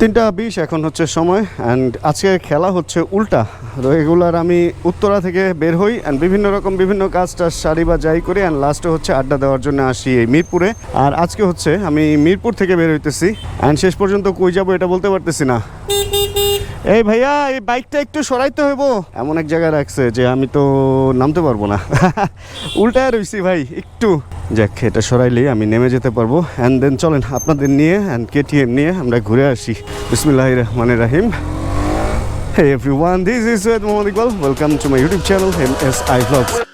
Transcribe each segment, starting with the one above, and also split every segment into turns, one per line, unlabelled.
তিনটা বিশ এখন হচ্ছে সময় অ্যান্ড আজকে খেলা হচ্ছে উল্টা। তো রেগুলার আমি উত্তরা থেকে বের হই অ্যান্ড বিভিন্ন রকম বিভিন্ন কাজ টাজ সারি বা যাই করি অ্যান্ড লাস্টে হচ্ছে আড্ডা দেওয়ার জন্য আসি এই মিরপুরে। আর আজকে হচ্ছে আমি মিরপুর থেকে বের হইতেছি অ্যান্ড শেষ পর্যন্ত কই যাব এটা বলতে পারতেছি না। এই ভাইয়া, এই বাইকটা একটু সরাইতে হইব। এমন এক জায়গায় রাখছে যে আমি তো নামতে পারব না। উল্টায় রইছি ভাই, একটু। যাক, এটা সরাইলেই আমি নেমে যেতে পারব। অ্যান্ড দেন চলেন, আপনাদের নিয়ে অ্যান্ড কেটিএম নিয়ে আমরা ঘুরে আসি। বিসমিল্লাহ রহমান রাহিম Hey everyone, this is Syed Mohammad Iqbal. Welcome to my YouTube channel, MSI Vlogs.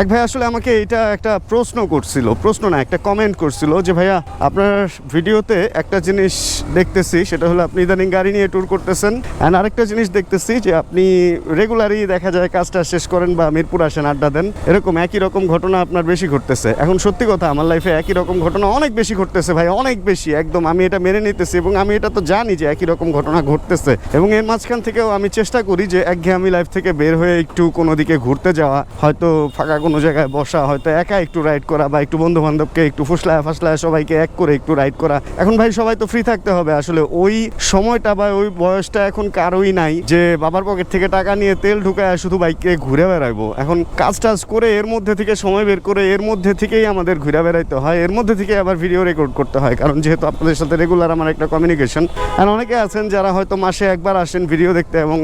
এক ভাই আসলে আমাকে এটা একটা প্রশ্ন করছিল, প্রশ্ন না, একটা কমেন্ট করছিল যে, ভাইয়া, আপনার ভিডিওতে একটা জিনিস দেখতেছি, সেটা হলো আপনি ইদানিং গাড়ি নিয়ে ট্যুর করতেছেন অ্যান্ড আরেকটা জিনিস দেখতেছি যে, আপনি রেগুলারই দেখা যায় কাজটা শেষ করেন বা মিরপুর আসেন, আড্ডা দেন, এরকম একই রকম ঘটনা আপনার বেশি ঘটতেছে। এখন সত্যি কথা, আমার লাইফে একই রকম ঘটনা অনেক বেশি ঘটতেছে ভাই অনেক বেশি, একদম আমি এটা মেনে নিতেছি এবং আমি এটা তো জানি যে একই রকম ঘটনা ঘটতেছে এবং এর মাঝখান থেকেও আমি চেষ্টা করি যে, একঘেয়েমি লাইফ থেকে বের হয়ে একটু কোনো দিকে ঘুরতে যাওয়া, হয়তো ফাঁকা কোনো জায়গায় বসা, হয়তো একা একটু রাইড করা বা একটু বন্ধু বান্ধবকে একটু ফুসলায় ফাসলায় সবাইকে এক করে একটু রাইড করা। এখন ভাই সবাই তো ফ্রি থাকতে হবে। আসলে ওই সময়টা বা ওই বয়সটা এখন কারোই নাই যে বাবার পকেট থেকে টাকা নিয়ে তেল ঢুকায় শুধু বাইকে ঘুরে বেড়াইবো। এখন কাজ টাজ করে এর মধ্যে থেকে সময় বের করে এর মধ্যে থেকেই আমাদের ঘুরে বেড়াইতে হয়। এর মধ্যে থেকে আবার ভিডিও রেকর্ড করতে হয়। কারণ যেহেতু আপনাদের সাথে রেগুলার আমার একটা কমিউনিকেশন আর অনেকে আছেন যারা হয়তো মাসে একবার আসেন ভিডিও দেখতে এবং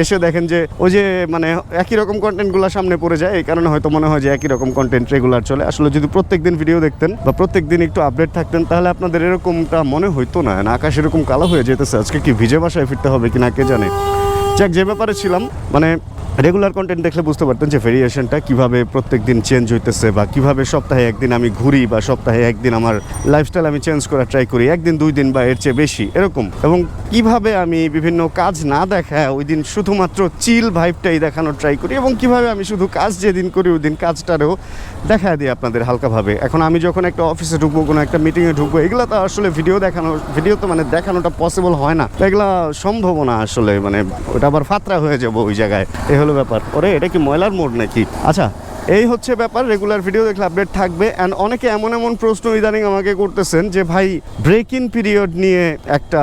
এসে দেখেন যে ওই যে মানে একই রকম কন্টেন্টগুলো সামনে পড়ে যায়। এই কারণে হয়তো মনে হয় যে একই রকম কন্টেন্ট রেগুলার চলে। আসলে যদি প্রত্যেক দিন ভিডিও দেখতেন বা প্রত্যেক দিন একটু আপডেট থাকতেন, তাহলে আপনাদের এরকমটা মনে হইতো না। আকাশ এরকম কালো হয়ে যেতেছে আজকে কি ভিজে বাসায় ফিরতে হবে কিনা কে জানে? যাক, যে ব্যাপারে ছিলাম মানে রেগুলার কন্টেন্ট দেখলে বুঝতে পারতেন যে ভেরিয়েশনটা কীভাবে প্রত্যেক দিন চেঞ্জ হইতেছে বা কীভাবে সপ্তাহে একদিন আমি ঘুরি বা সপ্তাহে একদিন আমার লাইফস্টাইল আমি চেঞ্জ করার ট্রাই করি, একদিন, দুই দিন বা এর চেয়ে বেশি, এরকম। এবং কীভাবে আমি বিভিন্ন কাজ না দেখায় ওই দিন শুধুমাত্র চিল ভাইবটাই দেখানোর ট্রাই করি এবং কীভাবে আমি শুধু কাজ যেদিন করি, ওই দিন কাজটারও দেখায় দিই আপনাদের হালকাভাবে। এখন আমি যখন একটা অফিসে ঢুকবো, কোনো একটা মিটিংয়ে ঢুকবো, এগুলো তো আসলে ভিডিও দেখানো ভিডিও তো মানে দেখানোটা পসিবল হয় না। এগুলা সম্ভব না আসলে মানে ওটা আবার ফাতরা হয়ে যাব ওই জায়গায়। এ হলো ব্যাপার। ওরে, এটা কি ময়লার মোড় নাকি? আচ্ছা এই হচ্ছে ব্যাপার রেগুলার ভিডিও দেখলে আপডেট থাকবে। অ্যান্ড অনেকে এমন এমন প্রশ্ন ইদানিং আমাকে করতেছেন যে, ভাই ব্রেক ইন পিরিয়ড নিয়ে একটা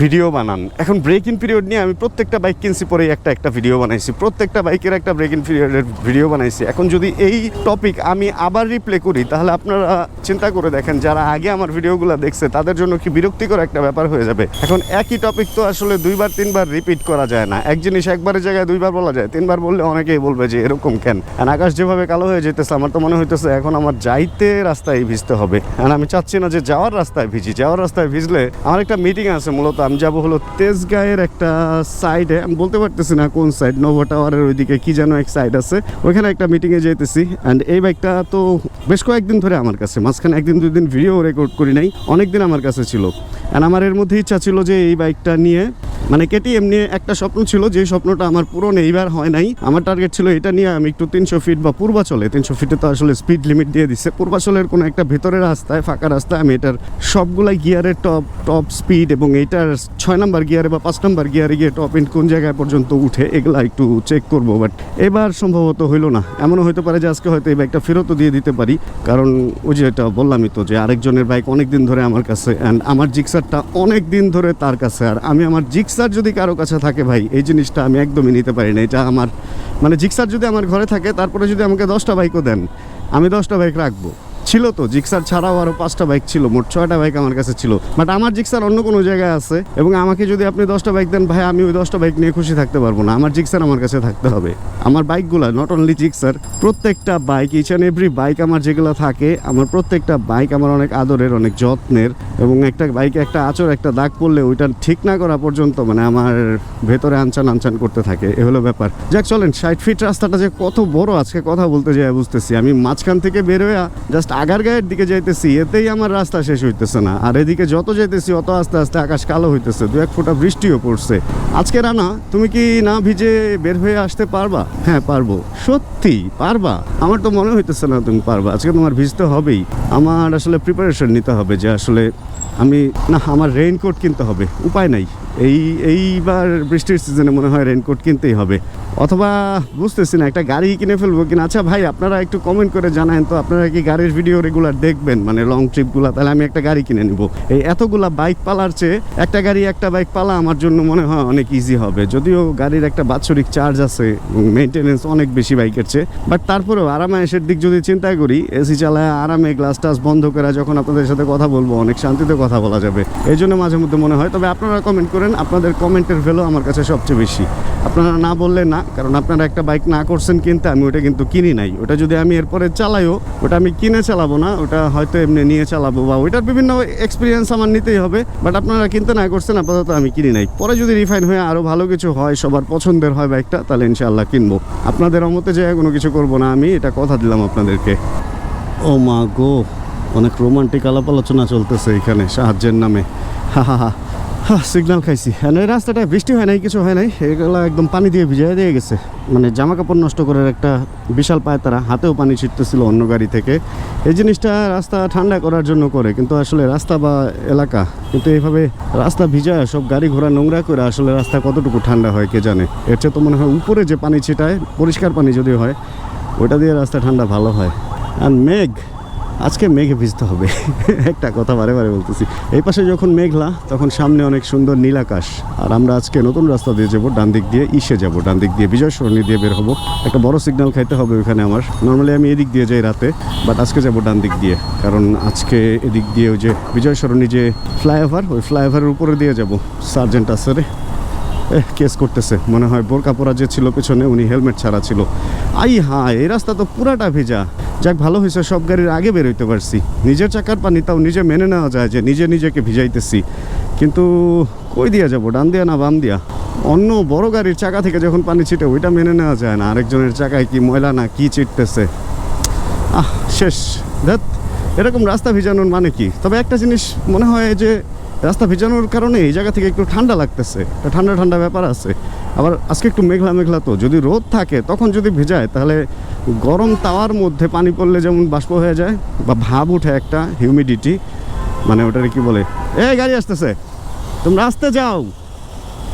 ভিডিও বানান। এখন ব্রেক ইন পিরিয়ড নিয়ে আমি প্রত্যেকটা বাইক কিনছি পরেই একটা একটা ভিডিও বানাইছি। প্রত্যেকটা বাইকের একটা ব্রেক ইন পিরিয়ডের ভিডিও বানাইছি। এখন যদি এই টপিক আমি আবার রিপ্লে করি, তাহলে আপনারা চিন্তা করে দেখেন, যারা আগে আমার ভিডিওগুলো দেখছে, তাদের জন্য কি বিরক্তিকর একটা ব্যাপার হয়ে যাবে। এখন একই টপিক তো আসলে দুইবার, তিনবার রিপিট করা যায় না। এক জিনিস একবারের জায়গায় দুইবার বলা যায়, তিনবার বললে অনেকেই বলবে যে, এরকম কেন? আকাশ যেভাবে কালো হয়ে যেতেছে আমার তো মনে হইতেছে এখন আমার যাইতে রাস্তায় ভিজতে হবে। আর আমি চাচ্ছি না যে যাওয়ার রাস্তায় ভিজি। যাওয়ার রাস্তায় ভিজলে আমার একটা মিটিং আছে মূলত। আমি যাব হলো তেজগাঁয়ের একটা সাইডে আমি বলতে পারতেছি না কোন সাইড নোভো টাওয়ারের ওইদিকে কি যেন এক সাইড আছে। ওইখানে একটা মিটিংয়ে যেতেছি অ্যান্ড এই বাইকটা তো বেশ কয়েকদিন ধরে আমার কাছে। মাঝখানে একদিন দুই দিন ভিডিও রেকর্ড করি নাই। অনেকদিন আমার কাছে ছিল। অ্যান্ড আমার এর মধ্যে ইচ্ছা ছিল যে এই বাইকটা নিয়ে মানে কেটি, এমনি একটা স্বপ্ন ছিল যে স্বপ্নটা আমার পূরণ এইবার হয় নাই। আমার টার্গেট ছিল এটা নিয়ে আমি একটু তিনশো ফিট বা পূর্বাচলে, তিনশো ফিটে তো আসলে স্পিড লিমিট দিয়ে দিচ্ছে পূর্বাচলের কোনো একটা ভেতরের রাস্তায়, ফাঁকা রাস্তায় আমি এটার সবগুলাই গিয়ারের টপ টপ স্পিড এবং এটার ছয় নাম্বার গিয়ারে বা পাঁচ নাম্বার গিয়ারে গিয়ে টপ ইন কোন জায়গায় পর্যন্ত উঠে, এগুলা একটু চেক করব। বাট এবার সম্ভবত হইল না। এমনও হতে পারে যে আজকে হয়তো এই বাইকটা ফেরতও দিয়ে দিতে পারি। কারণ ওই যে এটা বললামই তো যে আরেকজনের বাইক অনেক দিন ধরে আমার কাছে অ্যান্ড আমার জিক্সারটা অনেক দিন ধরে তার কাছে। আর আমি আমার জিক্সার যদি কারও কাছে থাকে ভাই, এই জিনিসটা আমি একদমই নিতে পারি না। এটা আমার মানে জিক্সার যদি আমার ঘরে থাকে, তারপরে যদি আমাকে দশটা বাইকও দেন, আমি দশটা বাইক রাখব। ছিল তো, জিক্সার ছাড়াও আরও পাঁচটা বাইক ছিল, মোট ছয়টা বাইক আমার কাছে ছিল। বাট আমার জিক্সার অন্য কোনো জায়গায় আছে এবং আমাকে যদি আপনি দশটা বাইক দেন, ভাই, আমি ওই দশটা বাইক নিয়ে খুশি থাকতে পারব না। আমার জিক্সার আমার কাছে থাকতে হবে। আমার বাইকগুলো নট অনলি জিক্সার, প্রত্যেকটা bike each and every bike আমার যেগুলো থাকে, আমার প্রত্যেকটা বাইক আমার অনেক আদরের, অনেক যত্নের এবং একটা বাইকে একটা আচর, একটা দাগ পড়লে ওইটা ঠিক না করা পর্যন্ত মানে আমার ভেতরে আনচান আনচান করতে থাকে। এ হলো ব্যাপার। যাক, চলেন, ষাট ফিট রাস্তাটা যে কত বড়, আজকে কথা বলতে যাই, বুঝতেছি। আমি মাঝখান থেকে বেরোয়া জাস্ট আগারগাঁয়ের দিকে যাইতেছি, এতেই আমার রাস্তা শেষ হইতেছে না। আর এদিকে যত যাইতেছি, অত আস্তে আস্তে আকাশ কালো হইতেছে দু এক ফোঁটা বৃষ্টিও পড়ছে। আজকে রানা, তুমি কি না ভিজে বের হয়ে আসতে পারবা? হ্যাঁ পারব। সত্যি, পারবা? আমার তো মনে হইতেছে না তুমি পারবা। আজকে তোমার ভিজতে হবেই। আমার আসলে প্রিপারেশন নিতে হবে যে আসলে আমি না, আমার রেইনকোট কিনতে হবে। উপায় নাই। এই, এইবার বৃষ্টির সিজনে মনে হয় রেনকোট কিনতেই হবে। অথবা বুঝতেছি না, একটা গাড়ি কিনে ফেলব কিনা। আচ্ছা ভাই, আপনারা একটু কমেন্ট করে জানান তো, আপনারা কি গাড়ির ভিডিও রেগুলার দেখবেন? মানে লং ট্রিপগুলো তাহলে আমি একটা গাড়ি কিনে নিব। এই এতগুলা বাইক পালার চেয়ে, একটা গাড়ি, একটা বাইক পালা আমার জন্য মনে হয় অনেক ইজি হবে। যদিও গাড়ির একটা বাৎসরিক চার্জ আছে মেনটেনেন্স অনেক বেশি বাইকের চেয়ে। বাট তারপরেও আরামায়েশের দিক যদি চিন্তা করি, এসি চালায় আরামে গ্লাস টাস বন্ধ করে যখন আপনাদের সাথে কথা বলব, অনেক শান্তিতে কথা বলা যাবে। এই জন্য মাঝে মধ্যে মনে হয়, তবে আপনারা কমেন্ট করেন, আপনাদের কমেন্টের ভ্যালু আমার কাছে সবচেয়ে বেশি। আপনারা না বললে না, কারণ আপনারা একটা বাইক না করছেন কিনতে, আমি ওটা কিন্তু কিনি নাই। ওটা যদি আমি এরপরে চালাইও, ওটা আমি কিনে চালাবো না, ওটা হয়তো এমনি নিয়ে চালাবো বা ওইটার বিভিন্ন এক্সপিরিয়েন্স আমার নিতেই হবে বাট আপনারা কিনতে না করছেন, আপাতত আমি কিনি নাই। পরে যদি রিফাইন হয়ে আরও ভালো কিছু হয়, সবার পছন্দের হয় বাইকটা তাহলে ইনশাআল্লাহ কিনবো। আপনাদের অমতে যে কোনো কিছু করব না আমি, এটা কথা দিলাম আপনাদেরকে। ও মা গো, অনেক রোমান্টিক আলাপ আলোচনা চলতেছে এখানে, সাহায্যের নামে। হা হা হা। সিগন্যাল খাইছি। এই রাস্তাটা বৃষ্টি হয় নাই, কিছু হয় নাই, এগুলো একদম পানি দিয়ে ভিজাই দিয়ে গেছে। মানে জামা কাপড় নষ্ট করার একটা বিশাল পায় তারা, হাতেও পানি ছিটতেছিল অন্য গাড়ি থেকে। এই জিনিসটা রাস্তা ঠান্ডা করার জন্য করে, কিন্তু আসলে রাস্তা বা এলাকা, কিন্তু এইভাবে রাস্তা ভিজায়, সব গাড়ি ঘোড়া নোংরা করে, আসলে রাস্তা কতটুকু ঠান্ডা হয় কে জানে? এর চেয়ে তো মনে হয় উপরে যে পানি ছিটায়, পরিষ্কার পানি যদি হয় ওটা দিয়ে রাস্তা ঠান্ডা ভালো হয়। আর মেঘ আজকে মেঘে ভিজতে হবে। একটা কথা বারে বারে বলতেছি। এই পাশে যখন মেঘলা, তখন সামনে অনেক সুন্দর নীল আকাশ। আর আমরা আজকে নতুন রাস্তা দিয়ে যাব, ডান দিক দিয়ে ইসে যাব। ডান দিক দিয়ে বিজয় সরণি দিয়ে বের হব। একটা বড় সিগন্যাল খাইতে হবে ওইখানে আমার। নর্মালি আমি এদিক দিয়ে যাই রাতে বাট আজকে যাব ডান দিক দিয়ে। কারণ আজকে এদিক দিয়ে ওই যে বিজয় সরণি যে ফ্লাইওভার ওই ফ্লাইওভারের উপরে দিয়ে যাব। সার্জেন্ট আসরে কেস করতেছে। মনে হয় বোরকা পরা যে ছিল পেছনে, উনি হেলমেট ছাড়া ছিল। আই হ্যাঁ এই রাস্তা তো পুরাটা ভেজা। যাক, ভালো হয়েছে, সব গাড়ির আগে বেরোইতে পারছি। নিজের চাকার পানি তাও নিজে মেনে নেওয়া যায় যে নিজে নিজেকে ভিজাইতেছি। কিন্তু কই দিয়া যাব, ডান দিয়া না বাম দিয়া? অন্য বড় গাড়ির চাকা থেকে যখন পানি ছিটে, ওইটা মেনে নেওয়া যায় না। আরেকজনের চাকায় কি ময়লা না কি ছিটতেছে? আহ, শেষ। ধ্যাত এরকম রাস্তা ভিজানোর মানে কি? তবে একটা জিনিস মনে হয় যে রাস্তা ভিজানোর কারণে এই জায়গা থেকে একটু ঠান্ডা লাগতেছে। একটা ঠান্ডা ঠান্ডা ব্যাপার আছে। আবার আজকে একটু মেঘলা মেঘলা তো, যদি রোদ থাকে, তখন যদি ভেজায়, তাহলে গরম তাওয়ার মধ্যে পানি পড়লে যেমন বাষ্প হয়ে যায়, বা ভাব উঠে একটা হিউমিডিটি মানে ওটারে কি বলে? এই গাড়ি আসতেছে। তোমরা আসতে যাও।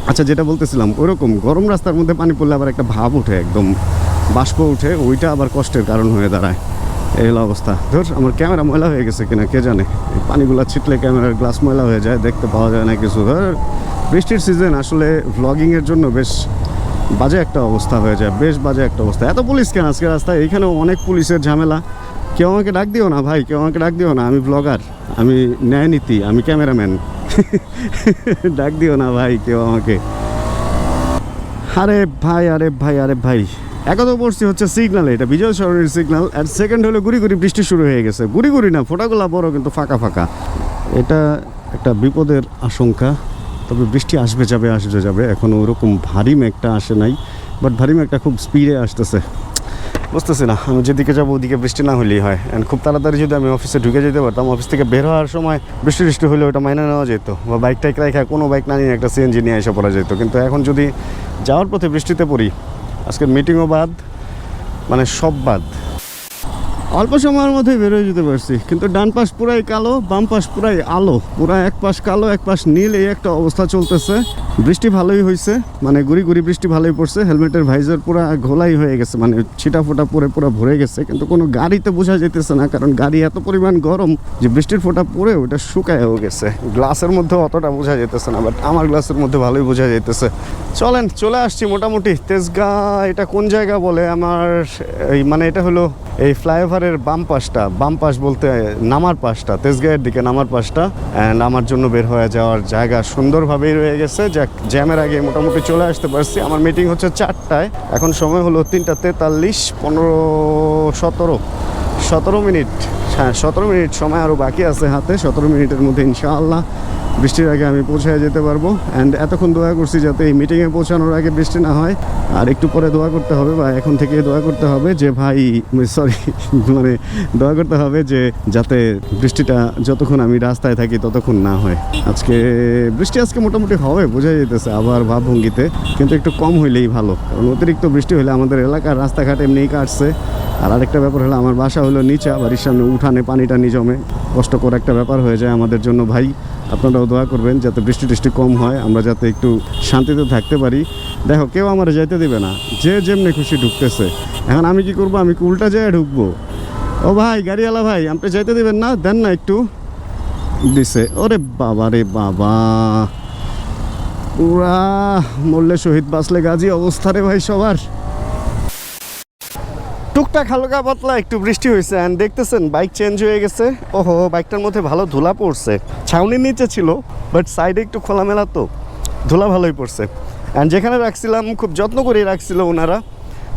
আচ্ছা যেটা বলতেছিলাম, ওইরকম গরম রাস্তার মধ্যে পানি পড়লে আবার একটা ভাব উঠে, একদম বাষ্প উঠে, ওইটা আবার কষ্টের কারণ হয়ে দাঁড়ায়। এই অবস্থা। ধর, আমার ক্যামেরা ময়লা হয়ে গেছে কিনা, কে জানে? পানিগুলো ছিটলে ক্যামেরার গ্লাস ময়লা হয়ে যায়, দেখতে পাওয়া যায় না কিছু। ধর, বৃষ্টির সিজন আসলে ভ্লগিংয়ের জন্য বেশ বাজে একটা অবস্থা হয়ে যায়, বেশ বাজে একটা অবস্থা। এত পুলিশ কেন আজকে রাস্তায়? এইখানেও অনেক পুলিশের ঝামেলা। কেউ আমাকে ডাক দিও না, ভাই, কেউ আমাকে ডাক দিও না, আমি ব্লগার আমি ন্যায় নীতি আমি ক্যামেরাম্যান। ডাক দিও না, ভাই, কেউ আমাকে। আরে ভাই আরে ভাই আরে ভাই। একত পড়ছি হচ্ছে সিগনাল এটা বিজয় সরণির সিগনাল আর সেকেন্ড হলো গুড়ি গুড়ি বৃষ্টি শুরু হয়ে গেছে। গুড়ি গুড়ি না, ফোটাগুলা বড়, কিন্তু ফাঁকা ফাঁকা। এটা একটা বিপদের আশঙ্কা, তবে বৃষ্টি আসবে, যাবে আসবে, যাবে। এখনও ওরকম ভারী মেঘটা আসে নাই বাট ভারী মেঘটা খুব স্পিডে আসতেছে। বুঝতেছি না, আমি যেদিকে যাব ওদিকে বৃষ্টি না হলেই হয়। অ্যান্ড খুব তাড়াতাড়ি যদি আমি অফিসে ঢুকে যেতে পারতাম অফিস থেকে বের হওয়ার সময় বৃষ্টি বৃষ্টি হলে ওটা মাইনে নেওয়া যেত, বা বাইক টাইক রেখে কোনো বাইক না নিয়ে একটা সিএনজি নিয়ে এসে পড়া যেত। কিন্তু এখন যদি যাওয়ার পথে বৃষ্টিতে পড়ি আজকের মিটিংও বাদ মানে সব বাদ। অল্প সময়ের মধ্যেই বেরোয় যেতে পারছি। কিন্তু ডান পাশ পুরাই কালো, বাম পাশ পুরাই আলো। পুরা এক পাশ কালো, এক পাশ নীল এই একটা অবস্থা চলতেছে। বৃষ্টি ভালোই হয়েছে মানে গুড়ি গুড়ি বৃষ্টি ভালোই পড়ছে। হেলমেটের ভাইজার পুরা ঘোলাই হয়ে গেছে মানে ছিটা ফোটা পরে পুরো ভরে গেছে। কিন্তু কোনো গাড়িতে বোঝা যেতেছে না, কারণ গাড়ি এত পরিমাণ গরম যে বৃষ্টির ফোঁটা পরে ওটা শুকায়ও গেছে। গ্লাসের মধ্যে অতটা বোঝা যেতেছে না, বাট আমার গ্লাসের মধ্যে ভালোই বোঝা যেতেছে চলেন, চলে আসছি মোটামুটি। তেজগা, এটা কোন জায়গা বলে? আমার এই মানে এটা হলো এই ফ্লাইওভারের বাম পাশটা, বাম পাশ বলতে নামার পাশটা তেজগাঁয়ের দিকে নামার পাশটা অ্যান্ড আমার জন্য বের হয়ে যাওয়ার জায়গা সুন্দরভাবেই রয়ে গেছে। যাক, জ্যামের আগে মোটামুটি চলে আসতে পারছি। আমার মিটিং হচ্ছে চারটায়। এখন সময় হলো তিনটা তেতাল্লিশ, পনেরো, সতেরো। সতেরো মিনিট হ্যাঁ সতেরো মিনিট সময় আরও বাকি আছে হাতে। সতেরো মিনিটের মধ্যে ইনশাআল্লাহ বৃষ্টির আগে আমি পৌঁছায় যেতে পারব। অ্যান্ড এতক্ষণ দোয়া করছি যাতে এই মিটিংয়ে পৌঁছানোর আগে বৃষ্টি না হয়। আর একটু পরে দোয়া করতে হবে বা এখন থেকে দোয়া করতে হবে যে ভাই সরি মানে দোয়া করতে হবে যে যাতে বৃষ্টিটা যতক্ষণ আমি রাস্তায় থাকি ততক্ষণ না হয়। আজকে বৃষ্টি আজকে মোটামুটি হবে বোঝা যেতেছে আবার ভাবভঙ্গিতে। কিন্তু একটু কম হইলেই ভালো, কারণ অতিরিক্ত বৃষ্টি হলে আমাদের এলাকার রাস্তাঘাট এমনিই কাটছে। আর আরেকটা ব্যাপার হলো আমার বাসা হলো নিচা বাড়ির সামনে উঠানে পানি টানি জমে। কষ্টকর একটা ব্যাপার হয়ে যায় আমাদের জন্য ভাই। আপনারাও দোয়া করবেন যাতে বৃষ্টি টিষ্টি কম হয়, আমরা যাতে একটু শান্তিতে থাকতে পারি। দেখো, কেউ আমার যাইতে দেবে না, যে যেমনি খুশি ঢুকতেছে। এখন আমি কি করব? আমি উল্টা যেয়ে ঢুকবো? ও ভাই, গাড়িওয়ালা ভাই, আপনি যাইতে দেবেন না? দেন না একটু। দিছে, ওরে বাবা রে বাবা। পুরা মরলে শহীদ বাঁচলে গাজী অবস্থা রে ভাই সবার। টুকটাক হালকা পাতলা, একটু বৃষ্টি হয়েছে অ্যান্ড দেখতেছেন বাইক চেঞ্জ হয়ে গেছে। ওহো বাইকটার মধ্যে ভালো ধুলা পড়ছে। ছাউনির নিচে ছিল বাট সাইডে একটু খোলামেলা তো। ধুলা ভালোই পড়ছে। অ্যান্ড যেখানে রাখছিলাম, খুব যত্ন করে রাখছিল ওনারা।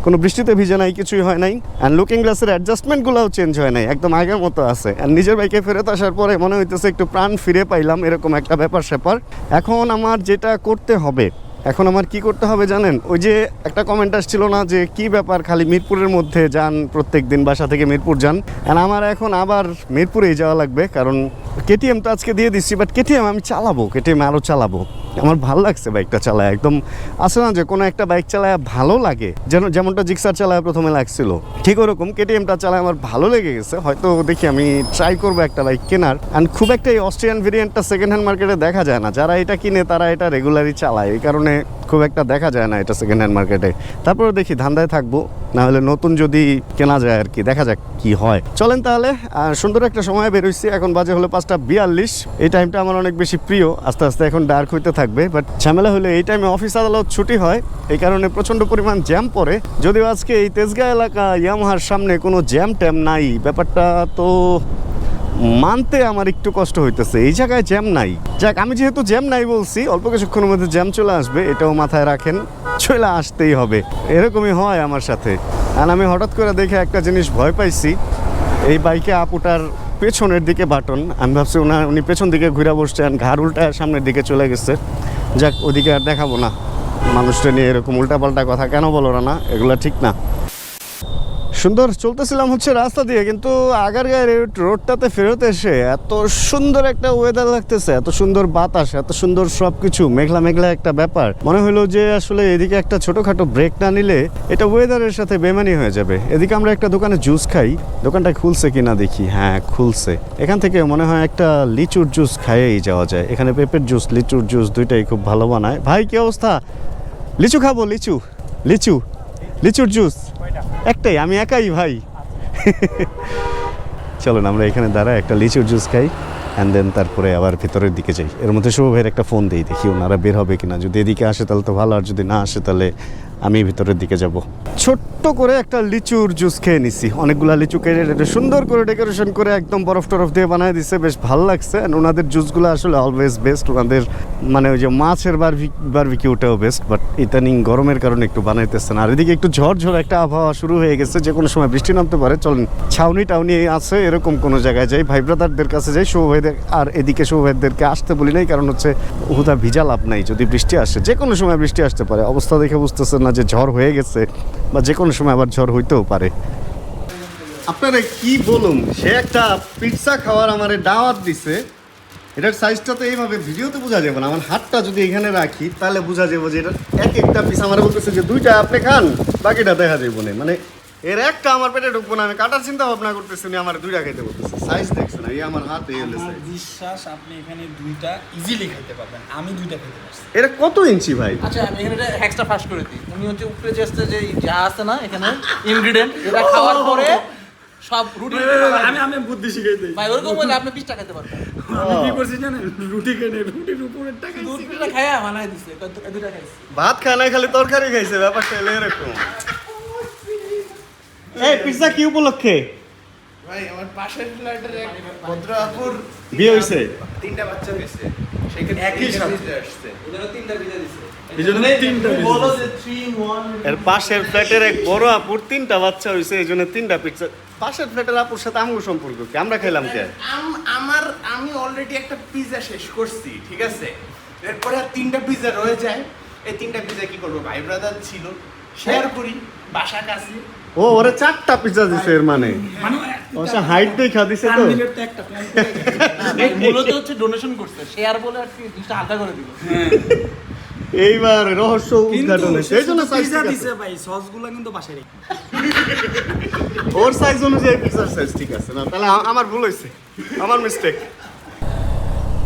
কোনো বৃষ্টিতে ভিজে নাই, কিছুই হয় নাই। অ্যান্ড লুকিং গ্লাসের অ্যাডজাস্টমেন্টগুলোও চেঞ্জ হয় নাই, একদম আগের মতো আছে। অ্যান্ড নিজের বাইকে ফেরত আসার পরে মনে হইতেছে একটু প্রাণ ফিরে পাইলাম, এরকম একটা ব্যাপার স্যাপার এখন আমার যেটা করতে হবে এখন আমার কি করতে হবে জানেন? ওই যে একটা কমেন্ট আসছিল না যে, কি ব্যাপার খালি মিরপুরের মধ্যে যান প্রত্যেক দিন, বাসা থেকে মিরপুর যান? আর আমার এখন আবার মিরপুরেই যাওয়া লাগবে, কারণ কেটিএম তো আজকে দিয়ে দিচ্ছি বাট কেটিএম আমি চালাবো কেটিএম আরও চালাবো। আমার ভালো লাগছে বাইকটা চালায়, একদম আছে না যে, কোনো একটা বাইক চালায় ভালো লাগে? যেন, যেমনটা জিক্সার চালায় প্রথমে লাগছিল। ঠিক ওরকম কেটিএমটা চালায় আমার ভালো লেগে গেছে, হয়তো দেখি আমি ট্রাই করব একটা বাইক কেনার। অ্যান্ড খুব একটা এই অস্ট্রিয়ান ভেরিয়েন্টটা সেকেন্ড হ্যান্ড মার্কেটে দেখা যায় না। যারা এটা কিনে তারা এটা রেগুলারই চালায়, এই কারণে খুব একটা দেখা যায় না এটা সেকেন্ড হ্যান্ড মার্কেটে তারপরে দেখি ধান্দায় থাকব, না হলে নতুন যদি কেনা যায় আর কি, দেখা যাক কি হয়। চলেন তাহলে সুন্দর একটা সময় বেরোইছি, এখন বাজে হলো পাঁচটা বিয়াল্লিশ। এই টাইমটা আমার অনেক বেশি প্রিয়, আস্তে আস্তে এখন ডার্ক হইতে থাকবে বাট ঝামেলা হলে এই টাইমে অফিস আদালত ছুটি হয়, এই কারণে প্রচণ্ড পরিমাণ জ্যাম পড়ে। যদিও আজকে এই তেজগাঁ এলাকা ইয়ামাহার সামনে কোনো জ্যাম ট্যাম নাই, ব্যাপারটা তো মানতে আমার একটু কষ্ট হইতেছে। এই জায়গায় জ্যাম নাই। যাক, আমি যেহেতু জ্যাম নাই বলছি, অল্প কিছুক্ষণের মধ্যে জ্যাম চলে আসবে, এটাও মাথায় রাখেন, চলে আসতেই হবে। এরকমই হয় আমার সাথে। আর আমি হঠাৎ করে দেখে একটা জিনিস ভয় পাইছি। এই বাইকে আপুটার পেছনের দিকে বাটন। আমি ভাবছি ওনার উনি পেছন দিকে ঘুরে বসছেন ঘাড় উল্টা সামনের দিকে চলে গেছে। যাক, ওদিকে আর দেখাবো না। মানুষটা নিয়ে এরকম উল্টাপাল্টা কথা কেন বলো না এগুলো ঠিক না। সুন্দর চলতেছিলাম হচ্ছে রাস্তা দিয়ে, কিন্তু আগার গায়ের এই রোডটাতে ফেরত এসে এত সুন্দর একটা ওয়েদার লাগতেছে, এত সুন্দর বাতাস, এত সুন্দর সব কিছু মেঘলা মেঘলা একটা ব্যাপার। মনে হলো যে আসলে এদিকে একটা ছোটোখাটো ব্রেক না নিলে এটা ওয়েদারের সাথে বেমানি হয়ে যাবে। এদিকে আমরা একটা দোকানে জুস খাই, দোকানটা খুলছে কিনা দেখি হ্যাঁ খুলছে। এখান থেকে মনে হয় একটা লিচুর জুস খাইয়েই যাওয়া যায়। এখানে পেঁপের জুস লিচুর জুস দুইটাই খুব ভালো বানায়। ভাই, কি অবস্থা? লিচু খাব, লিচু লিচু। লিচুর জুস? একটাই আমি একাই ভাই। চলুন আমরা এখানে দাঁড়াই একটা লিচুর জুস খাই অ্যান্ড দেন তারপরে আবার ভেতরের দিকে যাই। এর মধ্যে শুভ ভাইয়ের একটা ফোন দিই দেখি ওনারা বের হবে কিনা। যদি এদিকে আসে তাহলে তো ভালো আর যদি না আসে তাহলে আমি ভিতরের দিকে যাব। ছোট্ট করে একটা লিচুর জুস খেয়ে নিছি। অনেকগুলা লিচু কেটে সুন্দর করে ডেকোরেশন করে একদম বরফ টরফ দিয়ে বানায় দিছে, বেশ ভালো লাগছে। অ্যান্ড ওনাদের জুসগুলো আসলে অলওয়েজ বেস্ট ওনাদের মানে ওই যে মাছের বারবি বারবিকিউটাও বেস্ট বাট ইদানিং গরমের কারণে একটু বানাইতেছে না আর এদিকে একটু ঝড় ঝড় একটা আবহাওয়া শুরু হয়ে গেছে, যে কোনো সময় বৃষ্টি নামতে পারে। চলেন, ছাউনি টাউনি আছে এরকম কোনো জায়গায় যাই। ভাই ব্রাদারদের কাছে যাই শুভ ভাইদের আর এদিকে শুভ ভাইদেরকে আসতে বলি নাই, কারণ হচ্ছে হুদা ভিজা লাভ নাই। যদি বৃষ্টি আসে, যে কোনো সময় বৃষ্টি আসতে পারে। অবস্থা দেখে বুঝতেছেন না যে ঝড় হয়ে গেছে, বা যে কোনো সময় আবার ঝড় হইতেও পারে। আপনারা কি বলুন? সে একটা পিৎসা খাওয়ার আমার দাওয়াত দিছে। এটার সাইজটা তো এইভাবে ভিডিওতে বোঝা যাবে না। আমার হাতটা যদি এখানে রাখি, তাহলে বোঝা যাবে যে এটা এক একটা পিস আমার বলতেছে যে দুইটা আপনি খান, বাকিটা দেখা যাবে না। মানে এর একটা আমার পেটে ঢুকবো না আমি কাটার চিন্তা ভাবনা করতেছি উনি আমার দুইটা খাইতে বলতেছে। সাইজ দেখছে না এই আমার হাত এই হলে
বিশ্বাস আপনি এখানে দুইটা ইজিলি খাইতে পারবেন আমি দুইটা খেতে পারছি।
এটা কত ইঞ্চি ভাই?
আচ্ছা আমি এখানে হ্যাক্সটা ফাস্ট করে দিই। উনি হচ্ছে উপরে যে আসতে যে যা আছে না এখানে ইনগ্রিডিয়েন্ট এটা খাওয়ার পরে সব রুটি
আমি আমি বুদ্ধি শিখাই দিই।
ভাই ওরকম হলে আপনি বিশ টাকা খেতে পারবেন।
আমি কি করছি জানেন? রুটি কেনে রুটির উপরে টাকা
দুটা খাইয়া বানাই দিছে দুটা খাইছি।
ভাত খায় না খালি তরকারি খাইছে ব্যাপারটা এলো এরকম। এই পিৎজা কি উপলক্ষে?
ভাই আমার পাশের ফ্ল্যাটের এক ভদ্র আপুর
বিয়ে হয়েছে
তিনটা বাচ্চা হয়েছে সেখানে
একই সাথে।
আসছে।
তিনটা ভিজা দিছে।
এর পাশের ফ্ল্যাটের এক বড় আপুর তিনটা বাচ্চা হয়েছে এই জন্য তিনটা পিৎজা। পাশের ফ্ল্যাটের আপুর সাথে আমগো সম্পর্ক কি? আমরা খাইলাম কে?
আম- আমার আমি অলরেডি একটা পিজা শেষ করছি ঠিক আছে? এরপরে আর তিনটা পিজা রয়ে যায়। এই তিনটা পিজা কি করব? ভাই ব্রাদার ছিল। শেয়ার করি বাসা কাছে।
ও ওরে চারটা পিৎজা দিছে এর মানে।
মানে
অবশ্য হাইট দেখা দিছে তো।
মূলত হচ্ছে ডোনেশন করছে। শেয়ার বলে আর কি জিনিসটা হালকা করে দিল।
এইবার রহস্য উদ্ঘাটন হয়েছে। এই জন্য সাইজ
দিছে ভাই সসগুলো কিন্তু বাসায় রেখে
ওর সাইজ অনুযায়ী পিৎজার সাইজ ঠিক আছে। না তাহলে আমার ভুল হয়েছে। আমার মিস্টেক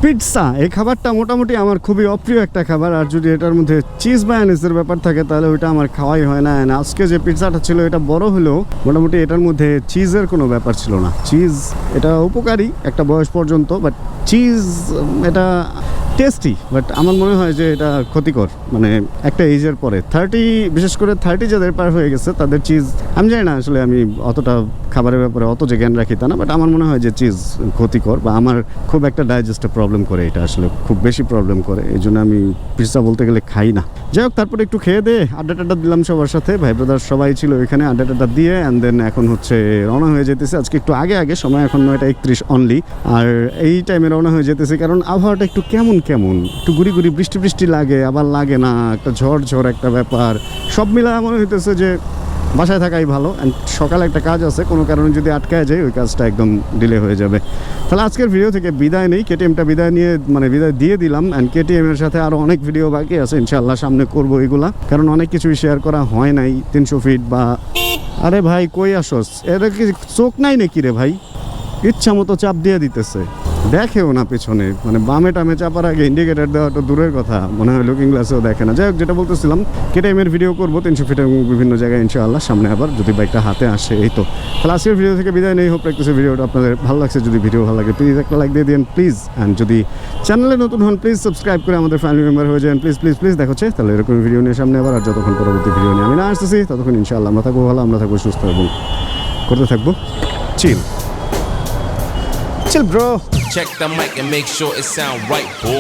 পিৎজা, এই খাবারটা মোটামুটি আমার খুবই অপ্রিয় একটা খাবার। আর যদি এটার মধ্যে চিজ বা বায়ানিসের ব্যাপার থাকে, তাহলে ওইটা আমার খাওয়াই হয় না। আজকে যে পিৎজাটা ছিল, এটা বড় হলেও মোটামুটি এটার মধ্যে চিজের কোনো ব্যাপার ছিল না। চিজ, এটা উপকারী একটা বয়স পর্যন্ত বাট চিজ, এটা টেস্টি বাট আমার মনে হয় যে এটা ক্ষতিকর। মানে একটা এজের পরে। থার্টি বিশেষ করে থার্টি যাদের পার হয়ে গেছে, তাদের চিজ আমি জানি না আসলে আমি অতটা খাবারের ব্যাপারে অত যে জ্ঞান রাখি তা না বাট আমার মনে হয় যে চিজ ক্ষতিকর বা আমার খুব একটা ডাইজেস্টে প্রবলেম করে এটা আসলে, খুব বেশি প্রবলেম করে। এই জন্য আমি পিৎজা বলতে গেলে খাই না। যাই হোক, তারপরে একটু খেয়ে দে, আড্ডা টাড্ডা দিলাম সবার সাথে। ভাই ব্রাদার সবাই ছিল এখানে, আড্ডা টাড্ডা দিয়ে অ্যান্ড দেন এখন হচ্ছে রওনা হয়ে যেতেছে। আজকে একটু আগে আগে, সময় এখন নয়টা একত্রিশ অনলি আর এই টাইমে রওনা হয়ে যেতেছে, কারণ আবহাওয়াটা একটু কেমন কেমন? একটু গুড়ি গুড়ি বৃষ্টি বৃষ্টি লাগে, আবার লাগে না, একটা ঝড় ঝড় একটা ব্যাপার। সব মিলা মনে হইতেছে যে বাসায় থাকাই ভালো অ্যান্ড সকালে একটা কাজ আছে, কোনো কারণে যদি আটকায় যায়, ওই কাজটা একদম ডিলে হয়ে যাবে। তাহলে আজকের ভিডিও থেকে বিদায় নেই কেটিএমটা বিদায় নিয়ে মানে বিদায় দিয়ে দিলাম অ্যান্ড কেটিএমের সাথে আরও অনেক ভিডিও বাকি আছে ইনশাল্লাহ সামনে করব এগুলা। কারণ অনেক কিছুই শেয়ার করা হয় নাই, তিনশো ফিট বা আরে ভাই, কই আসস? এটা কি চোখ নাই নাকি রে ভাই? ইচ্ছা মতো চাপ দিয়ে দিতেছে। দেখেও না পেছনে। মানে বামে টামে চাপার আগে ইন্ডিকেটার দেওয়া তো দূরের কথা। মনে হয় লুকিং গ্লাসেও দেখে না। যাই হোক, যেটা বলতেছিলাম কেটিএমের ভিডিও করব, তিনশো ফিট এবং বিভিন্ন জায়গায় ইনশাআল্লাহ। সামনে আবার যদি বাইকটা হাতে আসে, এই তো। তাহলে আজকের ভিডিও থেকে বিদায় নেই। হোক প্র্যাকটিসের ভিডিওটা আপনাদের ভালো লাগছে। যদি ভিডিও ভালো লাগে প্লিজ একটা লাইক দিয়ে দিন প্লিজ অ্যান্ড যদি চ্যানেলে নতুন হন প্লিজ সাবস্ক্রাইব করে আমাদের ফ্যামিলি মেম্বার হয়ে যান। প্লিজ প্লিজ প্লিজ দেখো তাহলে এরকম ভিডিও নিয়ে সামনে আবার, আর যতক্ষণ পরবর্তী ভিডিও নিয়ে আমি না আসতেছি, ততক্ষণ ইনশাআল্লাহ আমরা থাকব, ভালো আমরা থাকব, সুস্থ এবং করতে থাকব। চিল Chill, bro.
Check the mic and make sure it sound right, boy.